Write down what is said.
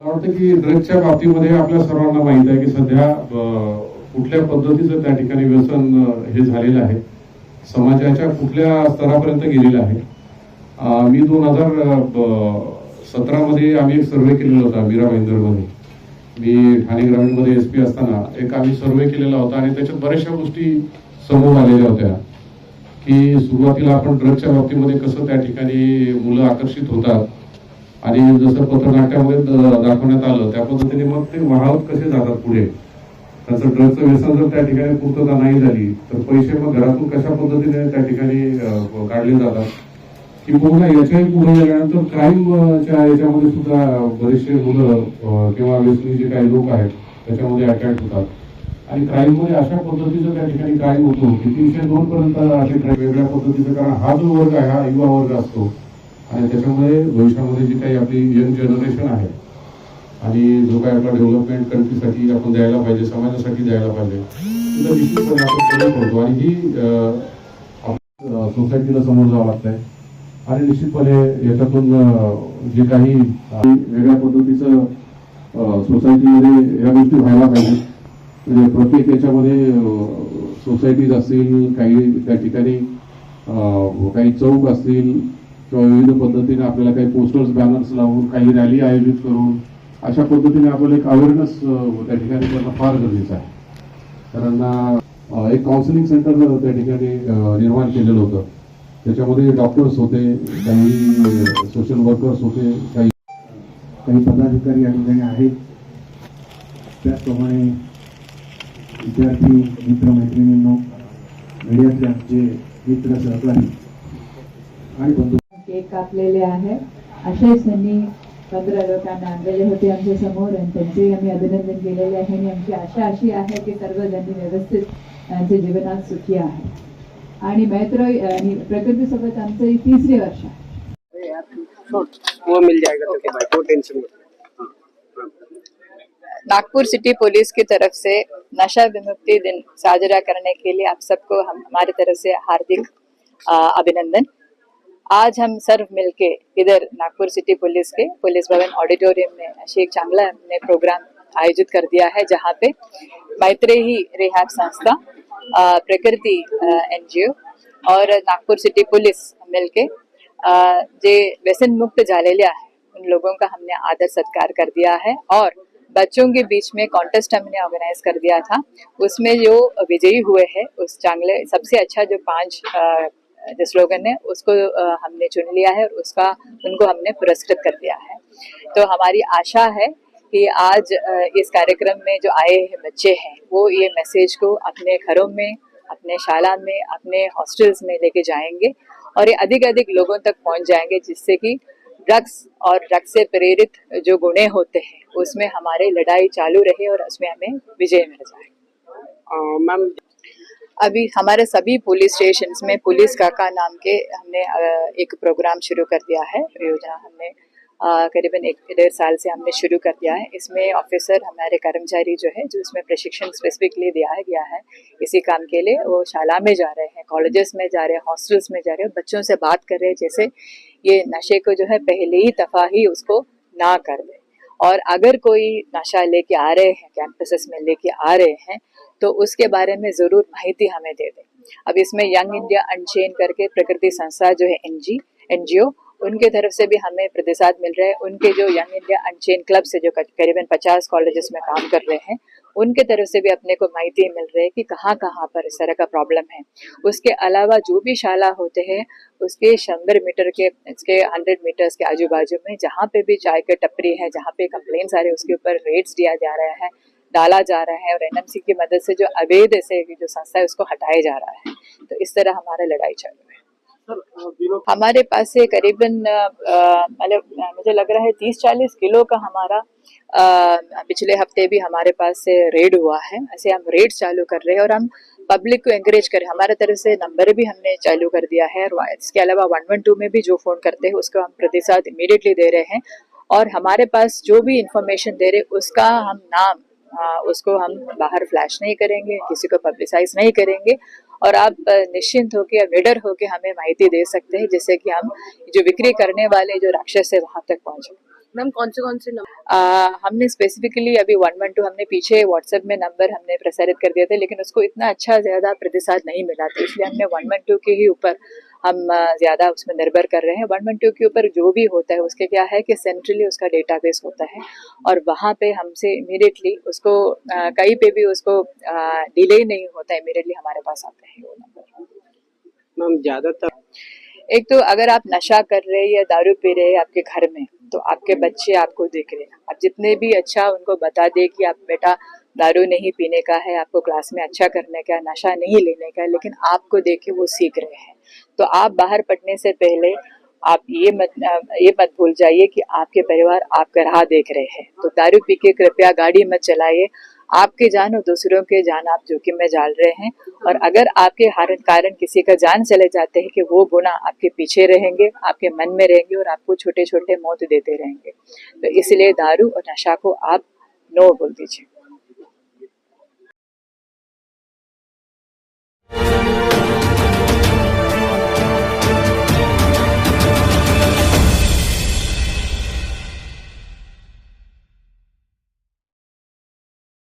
वाटतं की ड्रग्जच्या बाबतीमध्ये आपल्या सर्वांना माहीत आहे की सध्या कुठल्या पद्धतीचं त्या ठिकाणी व्यसन हे झालेलं आहे. समाजाच्या कुठल्या स्तरापर्यंत गेलेलं आहे. मी दोन हजार सतरामध्ये आम्ही एक सर्वे केलेला होता मीरा भाईंदरमध्ये मी ठाणे ग्रामीणमध्ये एस पी असताना एक आम्ही सर्वे केलेला होता आणि त्याच्यात बऱ्याचशा गोष्टी समोर आलेल्या होत्या. की सुरुवातीला आपण ड्रग्सच्या बाबतीमध्ये कसं त्या ठिकाणी मुलं आकर्षित होतात आणि जसं पथनाट्यामध्ये दाखवण्यात आलं त्या पद्धतीने मग ते वाहवत कसे जातात पुढे? त्याचं ड्रगचं व्यसन जर त्या ठिकाणी पूर्तता नाही झाली तर पैसे मग घरातून कशा पद्धतीने त्या ठिकाणी काढले जातात? किंवा याच्याही पुढे गेल्यानंतर क्राईमच्या याच्यामध्ये सुद्धा बरेचसे मुलं किंवा व्यसनी जे काही लोक आहेत त्याच्यामध्ये अटॅक्ट होतात. आणि क्राईममध्ये अशा पद्धतीचं त्या ठिकाणी क्राईम होतो की तीनशे दोन पर्यंत असे वेगळ्या पद्धतीचं कारण हा जो वर्ग आहे हा युवा वर्ग असतो आणि त्याच्यामुळे भविष्यामध्ये जी काही आपली यंग जनरेशन आहे आणि जो काही आपला डेव्हलपमेंट कंट्रीसाठी आपण द्यायला पाहिजे समाजासाठी द्यायला पाहिजे तिथं निश्चितपणे आपण प्रयोग करतो. आणि ही सोसायटीला समोर जावं लागतंय. आणि निश्चितपणे याच्यातून जे काही वेगळ्या पद्धतीचं सोसायटीमध्ये या गोष्टी व्हायला पाहिजे. म्हणजे प्रत्येक याच्यामध्ये सोसायटीज असतील काही त्या ठिकाणी काही चौक असतील किंवा विविध पद्धतीने आपल्याला काही पोस्टर्स बॅनर्स लावून काही रॅली आयोजित करून अशा पद्धतीने आपल्याला एक अवेअरनेस त्या ठिकाणी करणं फार गरजेचं आहे. कारण एक काउन्सिलिंग सेंटर त्या ठिकाणी निर्माण केलेलं होतं त्याच्यामध्ये डॉक्टर्स होते काही सोशल वर्कर्स होते काही काही पदाधिकारी या ठिकाणी आहेत. त्याचप्रमाणे विद्यार्थी मित्र मैत्रिणींनो मीडियातले आमचे मित्र सहकारी आणि बंधू केक कापलेले आहे. असेच त्यांनी पंधरा लोकांना आणलेले होते आमच्यासमोर आणि त्यांचे आम्ही अभिनंदन केलेले आहे. आणि आमची आशा अशी आहे की सर्वजणी व्यवस्थित त्यांच्या जीवनात सुखी आहे. आणि मैत्र आणि प्रकृतीसोबत आमचं हे तिसरे वर्ष आहे. वो मिल जाएगा भाई टेंशन। हाँ। नागपुर सिटी पुलिस की तरफ से नशा विमुक्ति दिन साजरा करने के लिए आप सबको हम हमारी तरफ से हार्दिक अभिनंदन। आज हम सर्व मिलके इधर नागपुर सिटी पुलिस के, पुलिस भवन ऑडिटोरियम में एक चांगला हमने प्रोग्राम आयोजित कर दिया है, जहाँ पे मैत्रेयी रिहॅब संस्था प्रकृति एनजीओ और नागपुर सिटी पुलिस मिलके जे व्यसन मुक्त झालेले आहे उन लोगों का हमने आदर सत्कार कर दिया है और बच्चों के बीच में कॉन्टेस्ट हमने ऑर्गेनाइज कर दिया था। उसमें जो विजयी हुए हैं, उस चांगले, सबसे अच्छा जो पाँच जो स्लोगन है उसको हमने चुन लिया है और उसका, उनको हमने पुरस्कृत कर दिया है। तो हमारी आशा है कि आज इस कार्यक्रम में जो आए हैं बच्चे हैं, वो ये मैसेज को अपने घरों में, अपने शाला में, अपने हॉस्टल्स में लेके जाएँगे और ये अधिक अधिक लोगों तक पहुँच जाएँगे, जिससे कि ड्रग्स और ड्रग्स से प्रेरित जो गुणे होते हैं, उसमें हमारी लड़ाई चालू रहे और उसमें हमें विजय मिल जाए। मैम अभी हमारे सभी पुलिस स्टेशन में पुलिस काका नाम के हमने एक प्रोग्राम शुरू कर दिया है। योजना हमने करीबन एक डेढ़ साल से हमने शुरू कर दिया है। इसमें ऑफिसर हमारे कर्मचारी जो है, जो इसमें प्रशिक्षण स्पेसिफिकली दिया है, गया है, इसी काम के लिए वो शाला में जा रहे हैं कॉलेजेस में जा रहे हैं हॉस्टल्स में जा रहे हैं बच्चों से बात कर रहे हैं, जैसे ये नशे को जो है पहले ही दफ़ा ही उसको ना कर दे। और अगर कोई नशा लेके आ रहे हैं कैंपसेस में लेके आ रहे हैं तो उसके बारे में ज़रूर माहिती हमें दे दें। अब इसमें यंग इंडिया अनचेन करके प्रकृति संस्था जो है एनजी एनजीओ उनके तरफ़ से भी हमें प्रतिसाद मिल रहा है। उनके जो यंग इंडिया अनचेन क्लब से जो करीबन पचास कॉलेजेस में काम कर रहे हैं, उनके तरफ़ से भी अपने को माहिती मिल रही है कि कहाँ कहाँ पर इस तरह का प्रॉब्लम है। उसके अलावा जो भी शाला होते हैं, उसके शंबर मीटर के, इसके हंड्रेड मीटर्स के आजू बाजू में जहाँ पे भी चाय के टपरी है, जहाँ पे कंप्लेन आ रहे उसके ऊपर रेट्स दिया जा रहा है। डाला जा रहा है और एनएमसी की मदद से जो अवैध ऐसे जो संस्था है उसको हटाया जा रहा है। तो इस तरह हमारा लड़ाई चालू है। हमारे पास से करीबन मतलब मुझे लग रहा है तीस चालीस किलो का हमारा अ, पिछले हफ़्ते भी हमारे पास से रेड हुआ है। ऐसे हम रेड चालू कर रहे हैं और हम पब्लिक को एंकरेज करें हमारे तरफ़ से नंबर भी हमने चालू कर दिया है और इसके अलावा वन वन टू में भी जो फ़ोन करते हैं उसको हम प्रतिसाद इमीडिएटली दे रहे हैं। और हमारे पास जो भी इंफॉर्मेशन दे रहे उसका हम नाम आ, उसको हम बाहर फ्लैश नहीं करेंगे किसी को पब्लिसाइज नहीं करेंगे और आप निश्चिंत होकर निडर होकर हमें माहिती दे सकते हैं जिससे कि हम जो बिक्री करने वाले जो राक्षस है वहाँ तक पहुँचे मैम कौन से कौन से नंबर हमने स्पेसिफिकली अभी वन वन टू हमने पीछे व्हाट्सएप में नंबर हमने प्रसारित कर दिए थे लेकिन उसको इतना अच्छा ज़्यादा प्रतिसाद नहीं मिला था इसलिए हमने वन वन टू के ही ऊपर हम ज़्यादा उसमें निर्भर कर रहे हैं। वन वन टू के ऊपर जो भी होता है उसके क्या है कि सेंट्रली उसका डेटाबेस होता है और वहाँ पे हमसे इमीडिएटली उसको कहीं पे भी उसको डिले नहीं होता इमीडिएटली हमारे पास आते हैं वो नंबर मैम ज़्यादातर एक तो अगर आप नशा कर रहे हैं या दारू पी रहे हैं आपके घर में तो आपके बच्चे आपको देख रहे हैं। आप जितने भी अच्छा उनको बता दे कि आप बेटा दारू नहीं पीने का है, आपको क्लास में अच्छा करने का नशा नहीं लेने का लेकिन आपको देख के वो सीख रहे हैं। तो आप बाहर पढ़ने से पहले आप ये मत ये मत भूल जाइए कि आपके परिवार आपका राह देख रहे हैं। तो दारू पी के कृपया गाड़ी मत चलाइए। आपके जान और दूसरों के जान आप जोखिम में डाल रहे हैं। और अगर आपके हारण कारण किसी का जान चले जाते हैं कि वो गुना आपके पीछे रहेंगे, आपके मन में रहेंगे और आपको छोटे छोटे मौत देते रहेंगे। तो इसलिए दारू और नशा को आप नो बोल दीजिए।